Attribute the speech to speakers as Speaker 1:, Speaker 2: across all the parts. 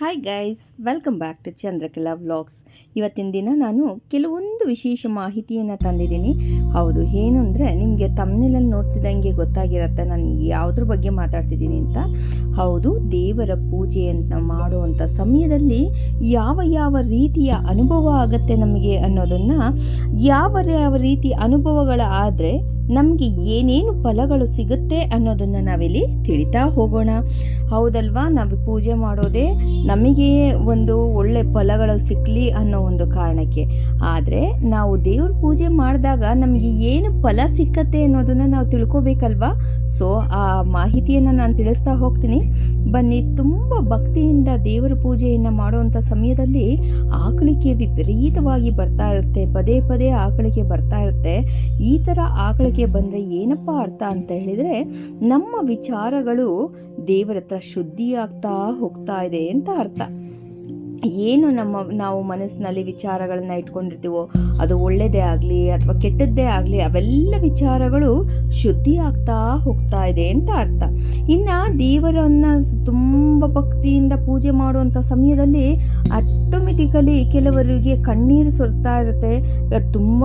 Speaker 1: Hi guys welcome back to Chandrakala vlogs ಇವತ್ತಿನ ದಿನ ನಾನು ಕೆಲವೊಂದು ವಿಶೇಷ ಮಾಹಿತಿಯನ್ನು ತಂದಿದ್ದೀನಿ. ಹೌದು, ಏನು ಅಂದರೆ ನಿಮಗೆ ತಮ್ಮನೇಲಲ್ಲಿ ನೋಡ್ತಿದ್ದಂಗೆ ಗೊತ್ತಾಗಿರತ್ತೆ, ನಾನು ಯಾವುದ್ರ ಬಗ್ಗೆ ಮಾತಾಡ್ತಿದ್ದೀನಿ ಅಂತ. ಹೌದು, ದೇವರ ಪೂಜೆಯನ್ನು ಮಾಡುವಂಥ ಸಮಯದಲ್ಲಿ ಯಾವ ಯಾವ ರೀತಿಯ ಅನುಭವ ಆಗುತ್ತೆ ನಮಗೆ ಅನ್ನೋದನ್ನು, ಯಾವ ಯಾವ ರೀತಿ ಅನುಭವಗಳಾದರೆ ನಮಗೆ ಏನೇನು ಫಲಗಳು ಸಿಗುತ್ತೆ ಅನ್ನೋದನ್ನು ನಾವಿಲ್ಲಿ ತಿಳಿತಾ ಹೋಗೋಣ. ಹೌದಲ್ವಾ? ನಾವು ಪೂಜೆ ಮಾಡೋದೇ ನಮಗೆ ಒಂದು ಒಳ್ಳೆ ಫಲಗಳು ಸಿಕ್ಕಲಿ ಅನ್ನೋ ಒಂದು ಕಾರಣಕ್ಕೆ. ಆದರೆ ನಾವು ದೇವ್ರ ಪೂಜೆ ಮಾಡಿದಾಗ ನಮಗೆ ಏನು ಫಲ ಸಿಕ್ಕತ್ತೆ ಅನ್ನೋದನ್ನು ನಾವು ತಿಳ್ಕೊಬೇಕಲ್ವಾ? ಸೊ ಆ ಮಾಹಿತಿಯನ್ನು ನಾನು ತಿಳಿಸ್ತಾ ಹೋಗ್ತೀನಿ. ಬನ್ನಿ, ತುಂಬ ಭಕ್ತಿಯಿಂದ ದೇವರ ಪೂಜೆಯನ್ನು ಮಾಡುವಂಥ ಸಮಯದಲ್ಲಿ ಆಕಳಿಕೆ ವಿಪರೀತವಾಗಿ ಬರ್ತಾ ಇರುತ್ತೆ. ಪದೇ ಪದೇ ಆಕಳಿಕೆ ಬರ್ತಾ ಇರುತ್ತೆ. ಈ ಥರ ಆಕಳಿಕೆ ಬಂದರೆ ಏನಪ್ಪ ಅರ್ಥ ಅಂತ ಹೇಳಿದರೆ, ನಮ್ಮ ವಿಚಾರಗಳು ದೇವರ ಹತ್ರ ಶುದ್ಧಿಯಾಗ್ತಾ ಹೋಗ್ತಾ ಇದೆ ಅಂತ ಅರ್ಥ. ಏನು ನಮ್ಮ, ನಾವು ಮನಸ್ಸಿನಲ್ಲಿ ವಿಚಾರಗಳನ್ನು ಇಟ್ಕೊಂಡಿರ್ತೀವೋ, ಅದು ಒಳ್ಳೆಯದೇ ಆಗಲಿ ಅಥವಾ ಕೆಟ್ಟದ್ದೇ ಆಗಲಿ, ಅವೆಲ್ಲ ವಿಚಾರಗಳು ಶುದ್ಧಿ ಆಗ್ತಾ ಹೋಗ್ತಾ ಇದೆ ಅಂತ ಅರ್ಥ. ಇನ್ನು ದೇವರನ್ನು ತುಂಬ ಭಕ್ತಿಯಿಂದ ಪೂಜೆ ಮಾಡುವಂಥ ಸಮಯದಲ್ಲಿ ಆಟೋಮೆಟಿಕಲಿ ಕೆಲವರಿಗೆ ಕಣ್ಣೀರು ಸುರ್ತಾ ಇರುತ್ತೆ. ತುಂಬ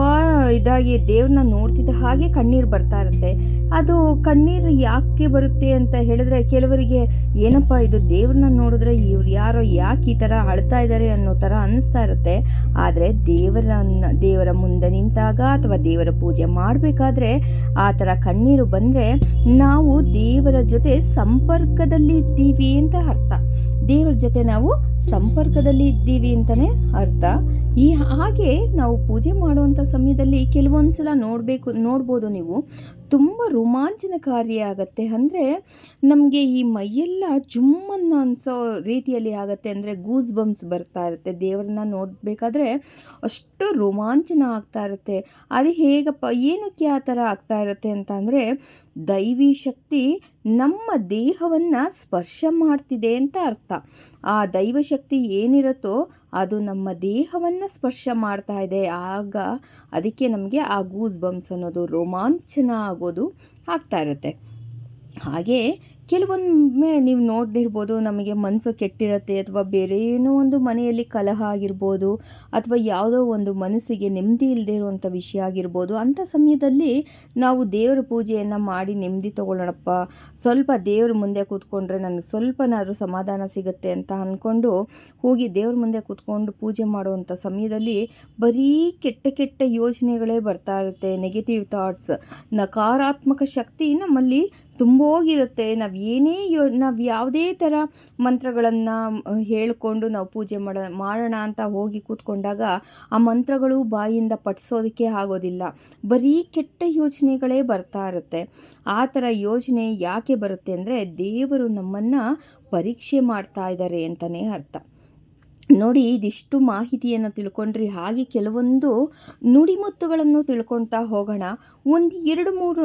Speaker 1: ಇದಾಗಿ ದೇವ್ರನ್ನ ನೋಡ್ತಿದ್ದ ಹಾಗೆ ಕಣ್ಣೀರು ಬರ್ತಾ ಇರುತ್ತೆ. ಅದು ಕಣ್ಣೀರು ಯಾಕೆ ಬರುತ್ತೆ ಅಂತ ಹೇಳಿದ್ರೆ ಕೆಲವರಿಗೆ ಏನಪ್ಪ ಇದು ದೇವ್ರನ್ನ ನೋಡಿದ್ರೆ ಇವ್ರು ಯಾರೋ ಯಾಕೆ ಈ ಥರ ಅಳ್ತಾ ಇದ್ದಾರೆ ಅನ್ನೋ ಥರ ಅನ್ನಿಸ್ತಾ ಇರುತ್ತೆ. ಆದರೆ ದೇವರನ್ನ, ದೇವರ ಮುಂದೆ ನಿಂತಾಗ ಅಥವಾ ದೇವರ ಪೂಜೆ ಮಾಡಬೇಕಾದ್ರೆ ಆ ಥರ ಕಣ್ಣೀರು ಬಂದರೆ ನಾವು ದೇವರ ಜೊತೆ ಸಂಪರ್ಕದಲ್ಲಿ ಇದ್ದೀವಿ ಅಂತ ಅರ್ಥ. ದೇವರ ಜೊತೆ ನಾವು ಸಂಪರ್ಕದಲ್ಲಿ ಇದ್ದೀವಿ ಅಂತಲೇ ಅರ್ಥ. ಈ ಹಾಗೆ ನಾವು ಪೂಜೆ ಮಾಡುವಂಥ ಸಮಯದಲ್ಲಿ ಕೆಲವೊಂದು ಸಲ ನೋಡಬೇಕು, ನೋಡ್ಬೋದು ನೀವು. ತುಂಬ ರೋಮಾಂಚನಕಾರಿ ಆಗುತ್ತೆ. ಅಂದರೆ ನಮಗೆ ಈ ಮೈಯೆಲ್ಲ ಜುಮ್ಮನ್ನು ಅನಿಸೋ ರೀತಿಯಲ್ಲಿ ಆಗುತ್ತೆ. ಅಂದರೆ ಗೂಸ್ ಬಂಪ್ಸ್ ಬರ್ತಾ ಇರುತ್ತೆ. ದೇವರನ್ನ ನೋಡಬೇಕಾದ್ರೆ ಅಷ್ಟು ರೋಮಾಂಚನ ಆಗ್ತಾ ಇರುತ್ತೆ. ಅದು ಹೇಗಪ್ಪ, ಏನಕ್ಕೆ ಆ ಥರ ಆಗ್ತಾ ಇರುತ್ತೆ ಅಂತ ಅಂದರೆ ದೈವಿ ಶಕ್ತಿ ನಮ್ಮ ದೇಹವನ್ನು ಸ್ಪರ್ಶ ಮಾಡ್ತಿದೆ ಅಂತ ಅರ್ಥ. ಆ ದೈವಶಕ್ತಿ ಏನಿರುತ್ತೋ ಅದು ನಮ್ಮ ದೇಹವನ್ನು ಸ್ಪರ್ಶ ಮಾಡ್ತಾ ಇದೆ. ಆಗ ಅದಕ್ಕೆ ನಮಗೆ ಆ ಗೂಸ್ ಬಂಪ್ಸ್ ಅನ್ನೋದು ರೋಮಾಂಚನ ಆಗೋದು ಆಗ್ತಾ ಇರುತ್ತೆ. ಹಾಗೆ ಕೆಲವೊಮ್ಮೆ ನೀವು ನೋಡ್ದಿರ್ಬೋದು ನಮಗೆ ಮನಸ್ಸು ಕೆಟ್ಟಿರುತ್ತೆ ಅಥವಾ ಬೇರೆ ಏನೋ ಒಂದು ಮನೆಯಲ್ಲಿ ಕಲಹ ಆಗಿರ್ಬೋದು ಅಥವಾ ಯಾವುದೋ ಒಂದು ಮನಸ್ಸಿಗೆ ನೆಮ್ಮದಿ ಇಲ್ಲದೆ ಇರುವಂಥ ವಿಷಯ ಆಗಿರ್ಬೋದು ಅಂಥ ಸಮಯದಲ್ಲಿ ನಾವು ದೇವರ ಪೂಜೆಯನ್ನು ಮಾಡಿ ನೆಮ್ಮದಿ ತೊಗೊಳ್ಳೋಣಪ್ಪ. ಸ್ವಲ್ಪ ದೇವ್ರ ಮುಂದೆ ಕೂತ್ಕೊಂಡ್ರೆ ನನಗೆ ಸ್ವಲ್ಪನಾದರೂ ಸಮಾಧಾನ ಸಿಗುತ್ತೆ ಅಂತ ಅಂದ್ಕೊಂಡು ಹೋಗಿ ದೇವ್ರ ಮುಂದೆ ಕೂತ್ಕೊಂಡು ಪೂಜೆ ಮಾಡುವಂಥ ಸಮಯದಲ್ಲಿ ಬರೀ ಕೆಟ್ಟ ಕೆಟ್ಟ ಯೋಚನೆಗಳೇ ಬರ್ತಾ ಇರುತ್ತೆ. ನೆಗೆಟಿವ್ ಥಾಟ್ಸ್ ನಕಾರಾತ್ಮಕ ಶಕ್ತಿ ನಮ್ಮಲ್ಲಿ ತುಂಬೋಗಿರುತ್ತೆ. ನಾವು ಏನೇ ಯೋ, ನಾವು ಯಾವುದೇ ಥರ ಮಂತ್ರಗಳನ್ನು ಹೇಳಿಕೊಂಡು ನಾವು ಪೂಜೆ ಮಾಡ, ಮಾಡೋಣ ಅಂತ ಹೋಗಿ ಕೂತ್ಕೊಂಡಾಗ ಆ ಮಂತ್ರಗಳು ಬಾಯಿಂದ ಪಠಿಸೋದಕ್ಕೆ ಆಗೋದಿಲ್ಲ. ಬರೀ ಕೆಟ್ಟ ಯೋಚನೆಗಳೇ ಬರ್ತಾ ಇರುತ್ತೆ. ಆ ಥರ ಯೋಚನೆ ಯಾಕೆ ಬರುತ್ತೆ ಅಂದರೆ ದೇವರು ನಮ್ಮನ್ನು ಪರೀಕ್ಷೆ ಮಾಡ್ತಾ ಇದ್ದಾರೆ ಅಂತಲೇ ಅರ್ಥ. ನೋಡಿ, ಇದಿಷ್ಟು ಮಾಹಿತಿಯನ್ನು ತಿಳ್ಕೊಂಡ್ರಿ. ಹಾಗೆ ಕೆಲವೊಂದು ನುಡಿಮುತ್ತುಗಳನ್ನು ತಿಳ್ಕೊಳ್ತಾ ಹೋಗೋಣ. ಒಂದು ಎರಡು ಮೂರು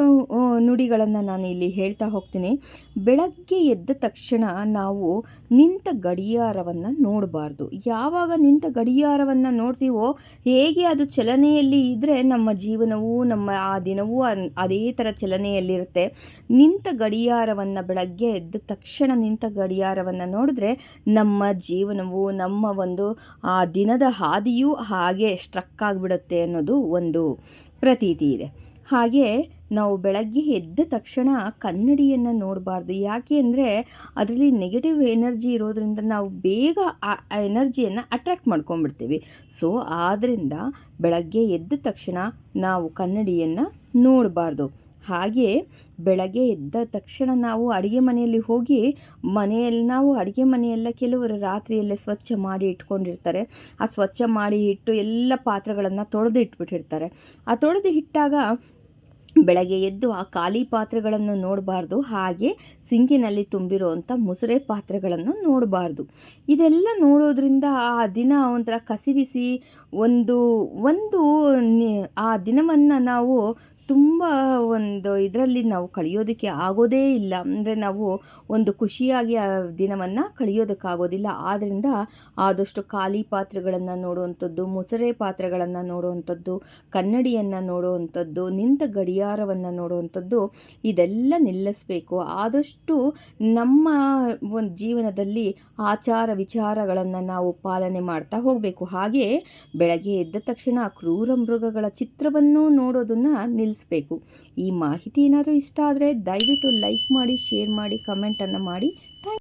Speaker 1: ನುಡಿಗಳನ್ನು ನಾನು ಇಲ್ಲಿ ಹೇಳ್ತಾ ಹೋಗ್ತೀನಿ. ಬೆಳಗ್ಗೆ ಎದ್ದ ತಕ್ಷಣ ನಾವು ನಿಂತ ಗಡಿಯಾರವನ್ನು ನೋಡಬಾರ್ದು. ಯಾವಾಗ ನಿಂತ ಗಡಿಯಾರವನ್ನು ನೋಡ್ತೀವೋ, ಹೇಗೆ ಅದು ಚಲನೆಯಲ್ಲಿ ಇದ್ದರೆ ನಮ್ಮ ಜೀವನವೂ, ನಮ್ಮ ಆ ದಿನವೂ ಅದೇ ಥರ ಚಲನೆಯಲ್ಲಿರುತ್ತೆ. ನಿಂತ ಗಡಿಯಾರವನ್ನು ಬೆಳಗ್ಗೆ ಎದ್ದ ತಕ್ಷಣ ನಿಂತ ಗಡಿಯಾರವನ್ನು ನೋಡಿದ್ರೆ ನಮ್ಮ ಜೀವನವು, ನಮ್ಮ ಒಂದು, ಆ ದಿನದ ಹಾದಿಯೂ ಹಾಗೆ ಸ್ಟ್ರಕ್ ಆಗಿಬಿಡುತ್ತೆ ಅನ್ನೋದು ಒಂದು ಪ್ರತೀತಿ ಇದೆ. ಹಾಗೆ ನಾವು ಬೆಳಗ್ಗೆ ಎದ್ದ ತಕ್ಷಣ ಕನ್ನಡಿಯನ್ನು ನೋಡಬಾರ್ದು. ಯಾಕೆ ಅಂದರೆ ಅದರಲ್ಲಿ ನೆಗೆಟಿವ್ ಎನರ್ಜಿ ಇರೋದ್ರಿಂದ ನಾವು ಬೇಗ ಆ ಎನರ್ಜಿಯನ್ನು ಅಟ್ರ್ಯಾಕ್ಟ್ ಮಾಡ್ಕೊಂಡ್ಬಿಡ್ತೀವಿ. ಸೊ ಆದ್ದರಿಂದ ಬೆಳಗ್ಗೆ ಎದ್ದ ತಕ್ಷಣ ನಾವು ಕನ್ನಡಿಯನ್ನು ನೋಡಬಾರ್ದು. ಹಾಗೆ ಬೆಳಗ್ಗೆ ಎದ್ದ ತಕ್ಷಣ ನಾವು ಅಡುಗೆ ಮನೆಯಲ್ಲಿ ಹೋಗಿ ಮನೆಯಲ್ಲಿ ನಾವು ಅಡುಗೆ ಮನೆಯೆಲ್ಲ ಕೆಲವರು ರಾತ್ರಿಯಲ್ಲೇ ಸ್ವಚ್ಛ ಮಾಡಿ ಇಟ್ಕೊಂಡಿರ್ತಾರೆ. ಆ ಸ್ವಚ್ಛ ಮಾಡಿ ಇಟ್ಟು ಎಲ್ಲ ಪಾತ್ರೆಗಳನ್ನು ತೊಳೆದು ಇಟ್ಬಿಟ್ಟಿರ್ತಾರೆ. ಆ ತೊಳೆದು ಇಟ್ಟಾಗ ಬೆಳಗ್ಗೆ ಎದ್ದು ಆ ಖಾಲಿ ಪಾತ್ರೆಗಳನ್ನು ನೋಡಬಾರ್ದು. ಹಾಗೆ ಸಿಂಕಿನಲ್ಲಿ ತುಂಬಿರುವಂಥ ಮುಸುರೆ ಪಾತ್ರೆಗಳನ್ನು ನೋಡಬಾರ್ದು. ಇದೆಲ್ಲ ನೋಡೋದ್ರಿಂದ ಆ ದಿನ ಒಂಥರ ಕಸಿವಿಸಿ ಒಂದು ಒಂದು ಆ ದಿನವನ್ನು ನಾವು ತುಂಬ ಒಂದು ಇದರಲ್ಲಿ ನಾವು ಕಳೆಯೋದಕ್ಕೆ ಆಗೋದೇ ಇಲ್ಲ. ಅಂದರೆ ನಾವು ಒಂದು ಖುಷಿಯಾಗಿ ಆ ದಿನವನ್ನು ಕಳೆಯೋದಕ್ಕಾಗೋದಿಲ್ಲ. ಆದ್ದರಿಂದ ಆದಷ್ಟು ಖಾಲಿ ಪಾತ್ರೆಗಳನ್ನು ನೋಡುವಂಥದ್ದು, ಮುಸರೆ ಪಾತ್ರೆಗಳನ್ನು ನೋಡುವಂಥದ್ದು, ಕನ್ನಡಿಯನ್ನು ನೋಡುವಂಥದ್ದು, ನಿಂತ ಗಡಿಯಾರವನ್ನು ನೋಡುವಂಥದ್ದು ಇದೆಲ್ಲ ನಿಲ್ಲಿಸಬೇಕು. ಆದಷ್ಟು ನಮ್ಮ ಒಂದು ಜೀವನದಲ್ಲಿ ಆಚಾರ ವಿಚಾರಗಳನ್ನು ನಾವು ಪಾಲನೆ ಮಾಡ್ತಾ ಹೋಗಬೇಕು. ಹಾಗೆ ಬೆಳಗ್ಗೆ ಎದ್ದ ತಕ್ಷಣ ಕ್ರೂರ ಮೃಗಗಳ ಚಿತ್ರವನ್ನು ನೋಡೋದನ್ನು ನಿಲ್ಲಿಸಬೇಕು ಈ ಮಾಹಿತಿ ಏನಾದರೂ ಇಷ್ಟ ಆದರೆ ದಯವಿಟ್ಟು ಲೈಕ್ ಮಾಡಿ ಶೇರ್ ಮಾಡಿ ಕಮೆಂಟನ್ನು ಮಾಡಿ. ಥ್ಯಾಂಕ್